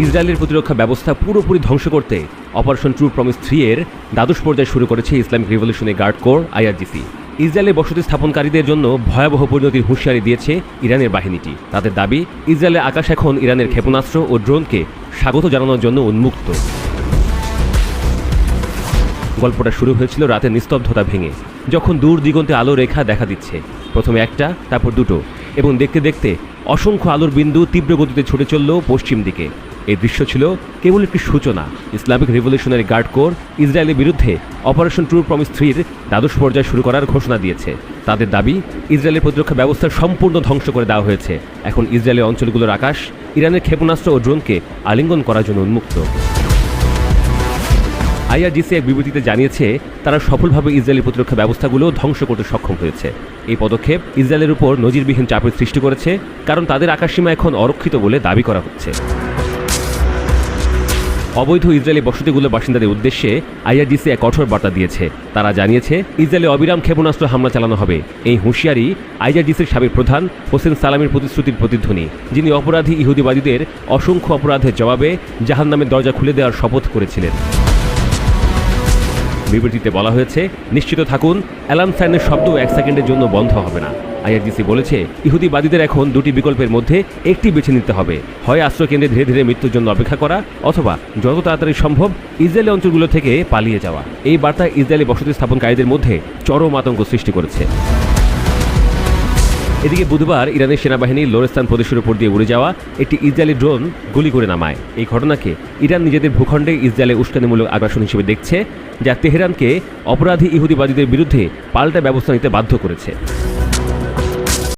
ইসরায়েলের প্রতিরক্ষা ব্যবস্থা পুরোপুরি ধ্বংস করতে অপারেশন ট্রু প্রমিস থ্রি এর দ্বাদশ পর্যায়ে শুরু করেছে Islamic revolutionary guard corps, IRGC. ইসরায়েলে বসতি স্থাপনকারীদের জন্য ভয়াবহ পরিণতির হুঁশিয়ারি দিয়েছে ইরানের বাহিনীটি। তাদের দাবি ইসরায়েলের আকাশ এখন ইরানের ক্ষেপণাস্ত্র ও ড্রোনকে স্বাগত জানানোর জন্য উন্মুক্ত। গল্পটা শুরু হয়েছিল রাতের নিস্তব্ধতা ভেঙে, যখন দূর দিগন্তে আলো রেখা দেখা দিচ্ছে। প্রথমে একটা, তারপর দুটো, এবং দেখতে দেখতে অসংখ্য আলোর বিন্দু তীব্র গতিতে ছুটে চলল পশ্চিম দিকে। এই দৃশ্য ছিল কেবল একটি সূচনা। ইসলামিক রিভলিউশনারি গার্ড কোর ইসরায়েলের বিরুদ্ধে অপারেশন ট্রু প্রমিস থ্রির দ্বাদশ পর্যায়ে শুরু করার ঘোষণা দিয়েছে। তাদের দাবি, ইসরায়েলের প্রতিরক্ষা ব্যবস্থা সম্পূর্ণ ধ্বংস করে দেওয়া হয়েছে। এখন ইসরায়েলের অঞ্চলগুলোর আকাশ, ইরানের ক্ষেপণাস্ত্র ও ড্রোনকে আলিঙ্গন করার জন্য উন্মুক্ত। আইআরজিসি এক বিবৃতিতে জানিয়েছে, তারা সফলভাবে ইসরায়েলি প্রতিরক্ষা ব্যবস্থাগুলো ধ্বংস করতে সক্ষম হয়েছে। এই পদক্ষেপ ইসরায়েলের উপর নজিরবিহীন চাপের সৃষ্টি করেছে, কারণ তাদের আকাশসীমা এখন অরক্ষিত বলে দাবি করা হচ্ছে। অবৈধ ইসরায়েলি বসতিগুলোর বাসিন্দাদের উদ্দেশ্যে আইআরডিসি এক কঠোর বার্তা দিয়েছে। তারা জানিয়েছে, ইসরায়েলে অবিরাম ক্ষেপণাস্ত্র হামলা চালানো হবে। এই হুঁশিয়ারি আইআরডিসির সাবেক প্রধান হোসেন সালামের প্রতিশ্রুতির প্রতিধ্বনি, যিনি অপরাধী ইহুদিবাদীদের অসংখ্য অপরাধের জবাবে জাহান্নামের দরজা খুলে দেওয়ার শপথ করেছিলেন। বিবৃতিতে বলা হয়েছে, নিশ্চিত থাকুন, অ্যালার্ম সাইনের শব্দ এক সেকেন্ডের জন্য বন্ধ হবে না। আইআরজিসি বলেছে, ইহুদিবাদীদের এখন দুটি বিকল্পের মধ্যে একটি বেছে নিতে হবে। হয় আশ্রয়কেন্দ্রে ধীরে ধীরে মৃত্যুর জন্য অপেক্ষা করা অথবা যত তাড়াতাড়ি সম্ভব ইসরায়েলি অঞ্চলগুলো থেকে পালিয়ে যাওয়া। এই বার্তা ইসরায়েলি বসতি স্থাপনকারীদের মধ্যে চরম আতঙ্ক সৃষ্টি করেছে। এদিকে বুধবার ইরানের সেনাবাহিনী লোরেস্তান প্রদেশের উপর দিয়ে উড়ে যাওয়া একটি ইসরায়েলি ড্রোন গুলি করে নামায়। এই ঘটনাকে ইরান নিজেদের ভূখণ্ডে ইসরায়েলের উস্কানিমূলক আগ্রাসন হিসেবে দেখছে, যা তেহরানকে অপরাধী ইহুদিবাদীদের বিরুদ্ধে পাল্টা ব্যবস্থা নিতে বাধ্য করেছে।